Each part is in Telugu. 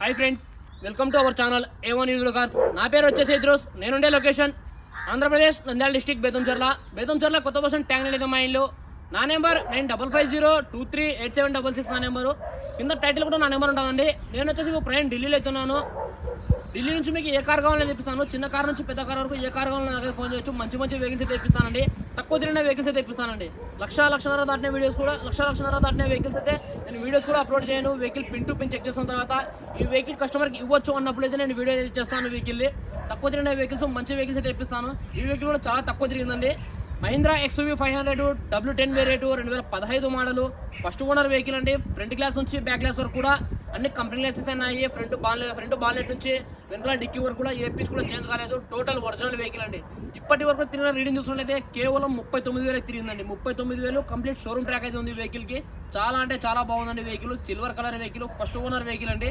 Hi friends welcome to our channel A news use cars నా పేరు వచ్చేసి ఇద్రోస్. నేనుండే లొకేషన్ ఆంధ్రప్రదేశ్ నంద్యాల డిస్టిక్ బేతంచర్ల బేతంచర్ల కొత్త బస్ ట్యాంక్ లేదు మా ఇల్లు. నా number nine double five zero two three eight seven double six నా నెంబరు కింద టైటిల్ కూడా నా నెంబర్ ఉంటుందండి. నేను వచ్చేసి ఇప్పుడు ప్రయాణం ఢిల్లీలో అవుతున్నాను ఢిల్లీ నుంచి మీకు ఏ కార్ కావాలని తెప్పిస్తాను? చిన్న కార్ నుంచి పెద్ద కార్ వరకు ఏ కార్ కావాలని నాకు ఫోన్ చేయొచ్చు. మంచి మంచి వెహికల్స్ తెప్పిస్తానండి. తక్కువ తిరిగిన వెహికల్స్ తెప్పిస్తానండి. లక్ష లక్షన్నర దాటిన వీడియోస్ కూడా లక్ష లక్షన్నర దాటిన వెహికల్స్ అయితే నేను వీడియోస్ కూడా అప్లోడ్ చేయను. Vehicle pin to pin check చేసిన తర్వాత ఈ వెహికల్ కస్టమర్కి ఇవ్వచ్చు అన్నప్పుడు అయితే నేను వీడియో చేస్తాను వెహికల్ తక్కువ తిరిగిన వెహికల్స్ మంచి వెహికల్స్ అయితే తెప్పిస్తాను ఈ వెహికల్ కూడా చాలా తక్కువ తిరిగిందండి. Mahindra XUV five hundred W ten variant రెండు వేల పదహైదు మోడలు ఫస్ట్ ఓనర్ వెహికల్ అండి. ఫ్రంట్ గ్లాస్ నుంచి బ్యాక్ గ్లాస్ వరకు కూడా అన్ని కంపెనీ గ్లాసెస్ అయినాయి ఫ్రంట్ బాల్ ఫ్రంట్ బాల్నెట్ నుంచి వెనకాల డిక్కీ వరకు కూడా ఏ పీస్ కూడా చేంజ్ కాలేదు. టోటల్ ఒరిజినల్ వెహికల్ అండి. ఇప్పటి వరకు తిరిగిన రీడింగ్ చూసినట్లయితే కేవలం ముప్పై తొమ్మిది వేలు తిరిగిందండి. ముప్పై తొమ్మిది వేలు కంప్లీట్ షోరూమ్ ట్రాక్ అయితే ఉంది వెహికల్కి. చాలా అంటే చాలా బాగుందండి vehicle silver colour vehicle first owner vehicle అండి.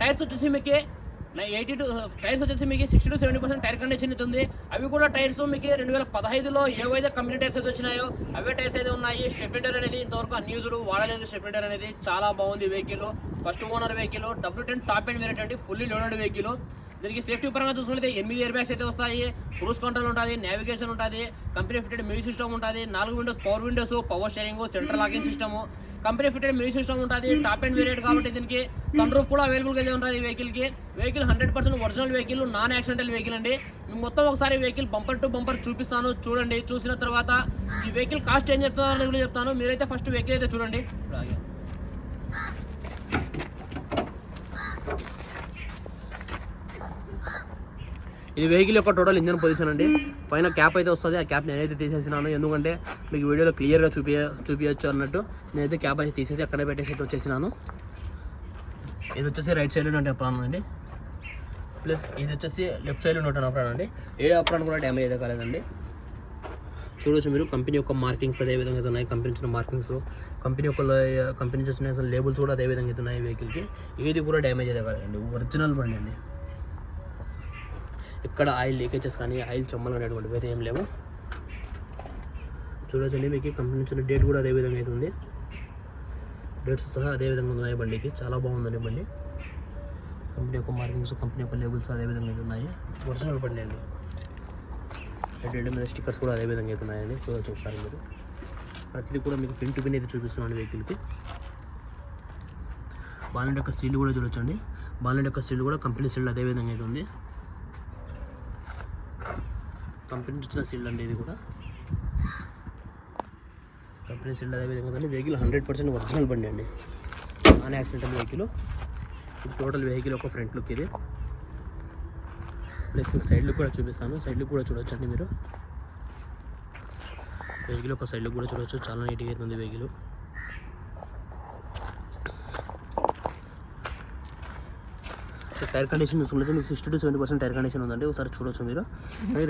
టైర్స్ వచ్చేసి మీకు ఎయిటీ టూ టైర్స్ వచ్చేసి మీకు sixty to seventy percent tyre condition ఉంది అవి కూడా టైర్స్ మీకు రెండు వేల పదహైదులో ఏవైతే కంపెనీ టైర్స్ అయితే వచ్చినాయో అవే టైర్స్ అయితే ఉన్నాయి. స్టెప్లెటర్ అనేది ఇంతవరకు అన్యూజ్డ్ వాడలేదు స్టెప్లెటర్ అనేది. చాలా బాగుంది vehicle first owner vehicle W ten top and variant అండి ఫుల్లీ లోడెడ్ వెహికల్ దీనికి సేఫ్టీ పరంగా చూసుకుంటే ఎనిమిది ఇయర్ బ్యాగ్స్ అయితే వస్తాయి. క్రూస్ కంట్రోల్ ఉంటుంది నావిగేషన్ ఉంటుంది కంపెనీ ఫిటెడ్ మ్యూజిక్ సిస్టమ్ ఉంటుంది నాలుగు windows power windows power steering central locking system company fitted music system ఉంటుంది టాప్ అండ్ వేరియట్ కాబట్టి దీనికి సన్ రూఫ్ కూడా అవైలబుల్గా ఉంటుంది ఈ వెహికల్కి. Vehicle hundred percent original vehicle non accidental vehicle అండి మొత్తం ఒకసారి వెహికల్ బంపర్ టు బంపర్ చూపిస్తాను చూడండి. చూసిన తర్వాత ఈ వెహికల్ కాస్ట్ ఏం చెప్తానో కూడా చెప్తాను. మీరైతే ఫస్ట్ వెహికల్ అయితే చూడండి. అలాగే ఇది వెహికల్ యొక్క టోటల్ ఇంజన్ పొజిషన్ అండి. పైన క్యాప్ అయితే వస్తుంది. ఆ క్యాప్ నేనైతే తీసేసినాను. ఎందుకంటే మీకు వీడియోలో క్లియర్గా చూపి చూపించచ్చు అన్నట్టు. నేనైతే క్యాప్ అయితే తీసేసి అక్కడే పెట్టేసి అయితే వచ్చేసినాను. ఇది వచ్చేసి రైట్ సైడ్ ఉంటే అప్రాన్ అండి. ప్లస్ ఇది వచ్చేసి లెఫ్ట్ సైడ్ ఉంటే అప్రాన్ అండి. ఏ అప్రాణం కూడా డ్యామేజ్ అయితే కాలేదండి. చూడొచ్చు మీరు. కంపెనీ యొక్క మార్కింగ్స్ అదే విధంగా అయితే ఉన్నాయి. కంపెనీ వచ్చిన మార్కింగ్స్ కంపెనీ యొక్క కంపెనీ నుంచి వచ్చిన లేబుల్స్ కూడా అదే విధంగా అయితే ఉన్నాయి వెహికల్కి ఏది కూడా డ్యామేజ్ అయితే కాలేదండి. ఒరిజినల్ బండి అండి. ఎక్కడ ఆయిల్ లీకేజెస్ కానీ ఆయిల్ చొమ్మలు అనేటువంటివి అయితే ఏం లేవు. చూడొచ్చండి మీకు కంపెనీ నుంచి డేట్ కూడా అదే విధంగా అయితే ఉంది. డేట్స్ సహా అదే విధంగా ఉన్నాయి బండికి. చాలా బాగుందండి బండి. కంపెనీ యొక్క మార్కింగ్స్ కంపెనీ యొక్క లేబుల్స్ అదే విధంగా అయితే ఉన్నాయి. ఒరిజినల్ బండి అండి. హెడ్ మీద స్టిక్కర్స్ కూడా అదే విధంగా అయితే ఉన్నాయండి. చూడొచ్చు ఒకసారి మీరు. ప్రతిదీ కూడా మీకు పిన్ టు పిన్ అయితే చూపిస్తున్నాను వెహికల్కి. బాలెట్ యొక్క సీల్ కూడా చూడొచ్చండి. బాలెట్ యొక్క సీల్ కూడా కంపెనీ సీల్ అదే విధంగా అయితే ఉంది. కంపెనీ ఇచ్చిన సీల్డ్ అండి ఇది కూడా. కంపెనీ సీల్డ్ అదే విధంగా వెహికల్ హండ్రెడ్ పర్సెంట్ ఒరిజినల్ బండి అండి. నాన్ యాక్సిడెంటల్ వెహికల్ ఇది టోటల్ వెహికల్ ఒక ఫ్రంట్ లుక్ ఇది. ప్లస్ మీకు సైడ్ లుక్ కూడా చూపిస్తాను. సైడ్ లుక్ కూడా చూడొచ్చండి మీరు. వెహికల్ ఒక సైడ్ లుక్ కూడా చూడొచ్చు. చాలా నీట్గా అవుతుంది వెహికల్ టైర్ కండిషన్ చూసుకుంటే మీకు sixty to seventy percent tyre condition ఉందండి. ఒకసారి చూడొచ్చు మీరు.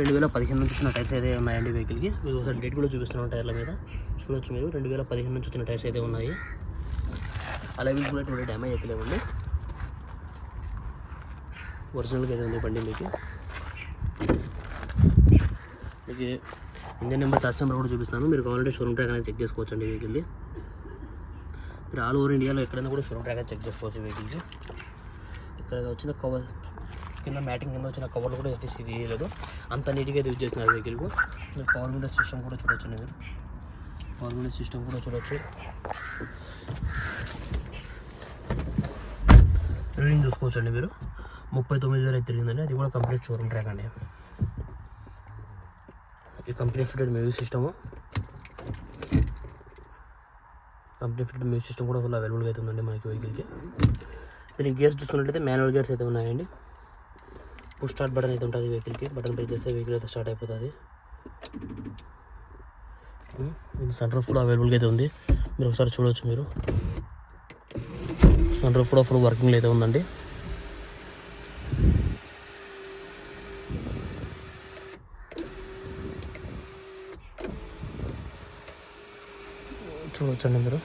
రెండు వేల పదిహేను నుంచి వచ్చిన టైర్స్ అయితే ఉన్నాయండి వెహికల్కి. మీకు ఒకసారి డేట్ కూడా చూపిస్తున్నాం టైర్ల మీద. చూడొచ్చు మీరు. రెండు వేల పదిహేను నుంచి వచ్చిన టైర్స్ అయితే ఉన్నాయి. అలాగే కూడా ఎటువంటి డ్యామేజ్ అయితే లేవండి. ఒరిజినల్గా అయితే ఉంది బండి మీకు. మీకు ఇంజన్ నెంబర్ చార్జ్ నెంబర్ కూడా చూపిస్తాను. మీరు కావాలంటే షోరూమ్ ట్రాక్ అనేది చెక్ చేసుకోవచ్చు అండి వెహికల్ది. మీరు ఆల్ ఓవర్ ఇండియాలో ఎక్కడైనా కూడా షోరూమ్ ట్రాక్ చెక్ చేసుకోవచ్చు వెహికల్కి. ఇక్కడ వచ్చిన కవర్ కింద మ్యాటింగ్ కింద వచ్చిన కవర్లు కూడా అయితే తీయలేదు అంత నీట్గా యూజ్ చేసిన వెహికల్కు పవర్ విండో సిస్టమ్ కూడా చూడొచ్చు మీరు. పవర్ విండో సిస్టమ్ కూడా చూడొచ్చు. రీడింగ్ చూసుకోవచ్చండి మీరు. ముప్పై తొమ్మిది వేలు తిరిగిందండి. అది కూడా కంప్లీట్ షోరూమ్ ట్రాక్ అండి. ఈ complete fitted music system complete fitted music system కూడా ఫుల్ అవైలబుల్గా అవుతుందండి మనకి వెహికల్కి దీనికి గేర్స్ చూసుకున్నట్లయితే మాన్యువల్ గేర్స్ అయితే ఉన్నాయండి. పుష్ స్టార్ట్ బటన్ అయితే ఉంటుంది వెహికల్కి. బటన్ ప్రెస్ చేస్తే వెహికల్ అయితే స్టార్ట్ అయిపోతుంది. దీని సన్ రూఫ్ కూడా అవైలబుల్గా అయితే ఉంది. మీరు ఒకసారి చూడవచ్చు మీరు. సన్ రూఫ్ కూడా ఫుల్ వర్కింగ్లో అయితే ఉందండి. చూడవచ్చండి మీరు.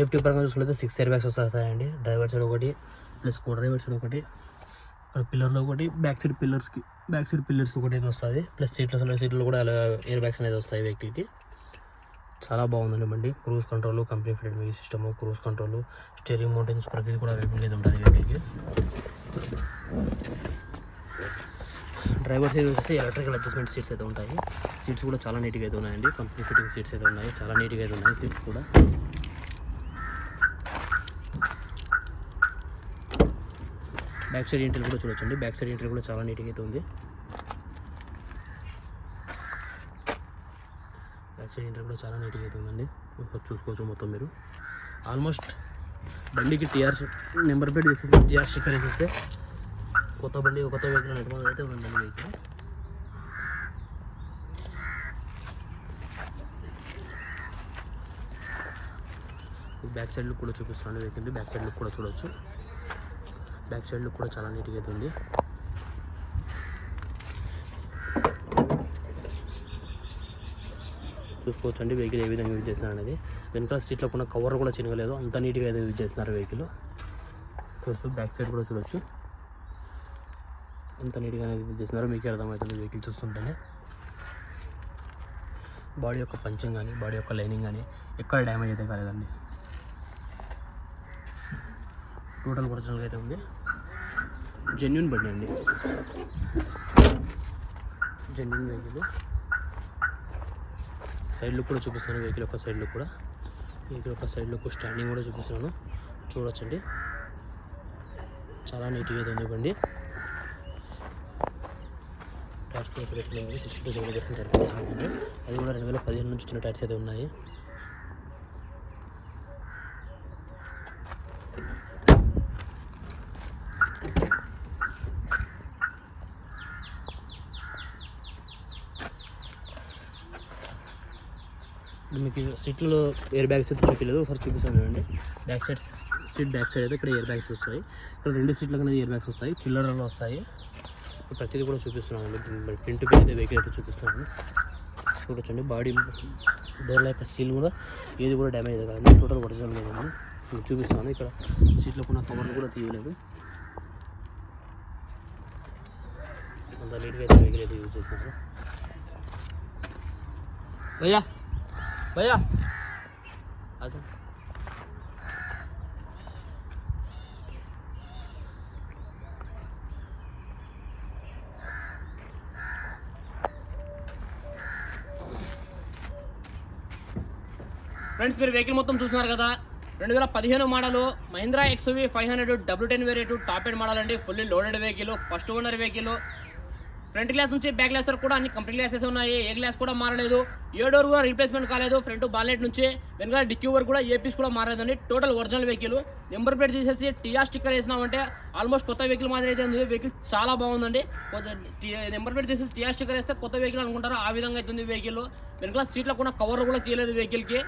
సేఫ్టీ పరంగా చూసుకుంటే సిక్స్ ఎయిర్ బ్యాగ్స్ వస్తాయండి. డ్రైవర్ సైడ్ ఒకటి ప్లస్ కో డ్రైవర్ సైడ్ ఒకటి పిల్లర్లో ఒకటి బ్యాక్ సైడ్ పిల్లర్స్కి బ్యాక్ సైడ్ పిల్లర్స్కి ఒకటి అయితే వస్తుంది. ప్లస్ సీట్ల సీట్లు కూడా అలా ఎయిర్ బ్యాగ్స్ అనేది వస్తాయి వెహికల్కి చాలా బాగుందండి బండి. Cruise control company fitted music system cruise control steering mountains ప్రతిదీ కూడా అవైలబుల్ అయితే ఉంటుంది వెహికల్కి డ్రైవర్ సైడ్ వచ్చేసి ఎలక్ట్రికల్ అడ్జస్ట్మెంట్ సీట్స్ అయితే ఉంటాయి. సీట్స్ కూడా చాలా నీట్గా అయితే ఉన్నాయండి. కంపెనీ ఫిట్టింగ్ సీట్స్ అయితే ఉన్నాయి. చాలా నీట్గా అయితే ఉన్నాయి సీట్స్ కూడా. బ్యాక్ సైడ్ ఇంటర్ కూడా చూడొచ్చండి. బ్యాక్ సైడ్ ఇంటర్ కూడా చాలా నీట్గా అయితే ఉంది. బ్యాక్ సైడ్ ఇంటర్ కూడా చాలా నీట్గా అయితే ఉందండి. ఒకసారి చూసుకోవచ్చు మొత్తం మీరు. ఆల్మోస్ట్ బండికి టీఆర్ నెంబర్ ప్లేట్ వేసేసి టీఆర్ స్టిక్కర్ వేసేస్తే కొత్త బండి కొత్త వెహికల్ నెట్వర్క్ అయితే ఉందండి వెహికల్ బ్యాక్ సైడ్ లుక్ కూడా చూపిస్తున్నాను వెహికల్ బ్యాక్ సైడ్ లుక్ కూడా చూడొచ్చు. బ్యాక్ సైడ్ లుక్ కూడా చాలా నీట్గా అయితే ఉంది. చూసుకోవచ్చు అండి వెహికల్ ఏ విధంగా యూజ్ చేసినారు అనేది. వెనకాల సీట్లో ఉన్న కవర్ కూడా చినగలేదు అంత నీట్గా అయితే యూజ్ చేస్తున్నారు వెహికల్. చూస్తూ బ్యాక్ సైడ్ కూడా చూడొచ్చు. అంత నీట్గా అనేది యూజ్ చేస్తున్నారు మీకు అర్థమవుతుంది వెహికల్ చూస్తుంటేనే. బాడీ యొక్క పంచింగ్ కానీ బాడీ యొక్క లైనింగ్ కానీ ఎక్కడ డ్యామేజ్ అయితే కాలేదండి. టోటల్ ఒరిజినల్గా అయితే ఉంది. జెన్యున్ బండి అండి. జెన్యున్ వెహికల్ సైడ్ లుక్ కూడా చూపిస్తాను వెహికల్ యొక్క సైడ్ లుక్ కూడా. వెహికల్ యొక్క సైడ్ లుక్ స్టాండింగ్ కూడా చూపిస్తున్నాను. చూడొచ్చండి. చాలా నీట్గా అయితే ఉంది బండి. టైర్స్ కూడా సిక్స్టీ టూ సెవెన్ పర్సెంట్ అది కూడా రెండు వేల పదిహేను నుంచి చిన్న టైర్స్ అయితే ఉన్నాయి. మీకు సీట్లో ఎయిర్ బ్యాగ్స్ అయితే చూపించలేదు. ఒకసారి చూపిస్తాను చూడండి. Back side seat back side అయితే ఇక్కడ ఎయిర్ బ్యాగ్స్ వస్తాయి. ఇక్కడ రెండు సీట్లకు అనేది ఎయిర్ బ్యాగ్స్ వస్తాయి. పిల్లర్లో వస్తాయి. ప్రతిదీ కూడా చూపిస్తున్నామండి ప్రింట్ పై అయితే వెహికల్ అయితే చూపిస్తున్నాను. చూడొచ్చండి. బాడీ డోర్ల యొక్క సీల్ కూడా ఏది కూడా డ్యామేజ్ కాదండి టోటల్ ఒరిజినల్ లేదండి మీకు చూపిస్తాను ఇక్కడ సీట్లో ఉన్న కవర్లు కూడా తీయలేదు. అంత నీట్గా అయితే వెహికల్ అయితే యూజ్ చేస్తున్నారు. అయ్యా! भैया अच्छा ఫ్రెండ్స్ మీరు వెహికల్ మొత్తం చూస్తున్నారు కదా రెండు వేల పదిహేను model Mahindra XUV five hundred W ten variant top end model అండి fully loaded vehicle first owner vehicle front glass నుంచి బ్యాక్ గ్లాస్ వరకు కూడా అన్ని కంప్లీట్ గ్లాసెస్ ఉన్నాయి. ఏ గ్లాస్ కూడా మారలేదు. ఏ డోర్ కూడా రీప్లేస్మెంట్ కాలేదు. ఫ్రంట్ బాలెట్ నుంచి వెనకాల డిక్కీ వరకు కూడా ఏ పీస్ కూడా మారలేదండి. Total original vehicle number plate తీసేసి టీఆర్ స్టిక్కర్ వేసినామంటే ఆల్మోస్ట్ కొత్త వెహికల్ మాదిరి అయితే ఉంది. వెహికల్ చాలా బాగుందండి. నెంబర్ ప్లేట్ తీసేసి టీఆర్ స్టిక్కర్ వేస్తే కొత్త వెహికల్ అనుకుంటారు? ఆ విధంగా అయితే ఉంది వెహికల్ వెనకాల సీట్లో కూడా కవర్ కూడా తీయలేదు వెహికల్కి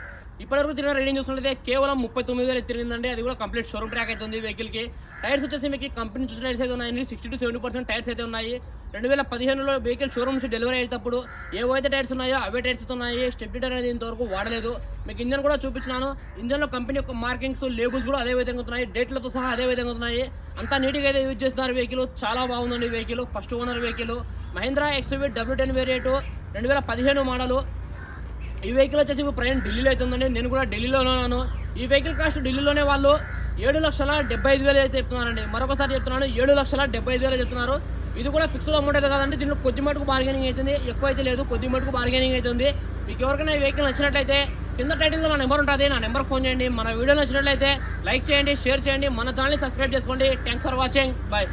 ఇప్పటివరకు తిరిగిన రేటింగ్ చూసినట్లయితే కేవలం ముప్పై తొమ్మిది వేలు తిరిగిందండి. అది కూడా కంప్లీట్ షోరూమ్ ట్రాక్ అవుతుంది వెహికల్కి టైర్స్ వచ్చేసి మీకు కంపెనీ నుంచి టైర్స్ అయితే ఉన్నాయి sixty to seventy percent tyres అయితే ఉన్నాయి. రెండు వేల పదిహేనులో వెహికల్ షోరూమ్ నుంచి డెలివరీ అయ్యేటప్పుడు ఏవైతే టైర్స్ ఉన్నాయో అవే టైర్స్ ఉన్నాయి. స్టెప్ టైర్ అనేది ఇంతవరకు వాడలేదు. మీకు ఇంజన్ కూడా చూపించినాను. ఇంజన్లో కంపెనీ యొక్క మార్కింగ్స్ లేబుల్స్ కూడా అదే విధంగా ఉన్నాయి డేట్లతో సహా అదే విధంగా ఉన్నాయి అంతా నీట్గా అయితే యూజ్ చేస్తున్నారు వెహికల్. చాలా బాగుందండి vehicle. First owner vehicle. Mahindra XUV W ten variant. రెండు వేల పదిహేను మోడలు. ఈ వెహికల్ వచ్చేసి ఇప్పుడు ప్రయాణం ఢిల్లీలో అవుతుందండి నేను కూడా ఢిల్లీలోనే ఉన్నాను. ఈ వెహికల్ కాస్ట్ ఢిల్లీలోనే వాళ్ళు ఏడు లక్షల డెబ్బై ఐదు వేలు అయితే చెప్తున్నారండి. మరొకసారి చెప్తున్నాను ఏడు లక్షల డెబ్బై ఐదు వేలు చెప్తున్నారు. ఇది కూడా ఫిక్స్డ్ అమౌంట్ అయితే కదండి. దీంట్లో కొద్ది మటుకు బార్గెనింగ్ అవుతుంది. ఎక్కువ అయితే లేదు కొద్ది మటుకు బార్గెనింగ్ అవుతుంది. మీకు ఎవరికైనా ఈ వెహికల్ నచ్చినట్లయితే కింద టైటిల్లో నా నెంబర్ ఉంటుంది. నా నెంబర్కి ఫోన్ చేయండి. మన వీడియో నచ్చినట్లయితే లైక్ చేయండి షేర్ చేయండి. మన ఛానల్ని సబ్స్క్రైబ్ చేసుకోండి. Thanks for watching bye